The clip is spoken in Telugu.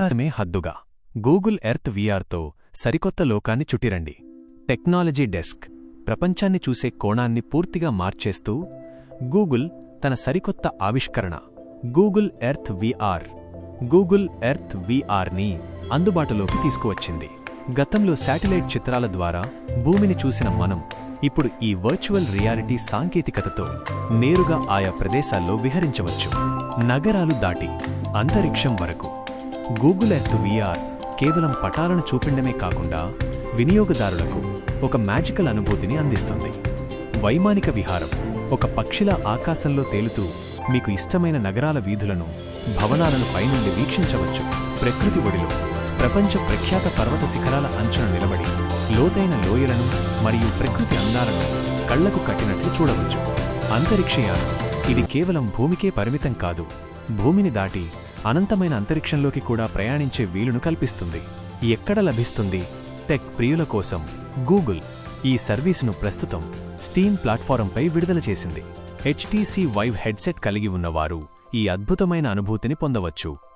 ఆకాశమే హద్దుగా గూగుల్ ఎర్త్ వీఆర్తో సరికొత్త లోకాన్ని చుట్టిరండి. టెక్నాలజీ డెస్క్ ప్రపంచాన్ని చూసే కోణాన్ని పూర్తిగా మార్చేస్తూ గూగుల్ తన సరికొత్త ఆవిష్కరణ Google Earth VR Google Earth వీఆర్ని అందుబాటులోకి తీసుకువచ్చింది. గతంలో శాటిలైట్ చిత్రాల ద్వారా భూమిని చూసిన మనం ఇప్పుడు ఈ వర్చువల్ రియాలిటీ సాంకేతికతతో నేరుగా ఆయా ప్రదేశాల్లో విహరించవచ్చు. నగరాలు దాటి అంతరిక్షం వరకు గూగుల్ ఎర్త్ వీఆర్ కేవలం పటాలను చూపిండమే కాకుండా వినియోగదారులకు ఒక మ్యాజికల్ అనుభూతిని అందిస్తుంది. వైమానిక విహారం ఒక పక్షిలా ఆకాశంలో తేలుతూ మీకు ఇష్టమైన నగరాల వీధులను భవనాలను పైనుండి వీక్షించవచ్చు. ప్రకృతి ఒడిలో ప్రపంచ ప్రఖ్యాత పర్వత శిఖరాల అంచున నిలబడి లోతైన లోయలను మరియు ప్రకృతి అందాలను కళ్ళకు కట్టినట్లు చూడవచ్చు. అంతరిక్షయానం ఇది కేవలం భూమికే పరిమితం కాదు. భూమిని దాటి అనంతమైన అంతరిక్షంలోకి కూడా ప్రయాణించే వీలును కల్పిస్తుంది. ఎక్కడ లభిస్తుంది? టెక్ ప్రియుల కోసం గూగుల్ ఈ సర్వీసును ప్రస్తుతం స్టీమ్ ప్లాట్ఫారంపై విడుదల చేసింది. హెచ్టీసీ వైవ్ హెడ్సెట్ కలిగి ఉన్నవారు ఈ అద్భుతమైన అనుభూతిని పొందవచ్చు.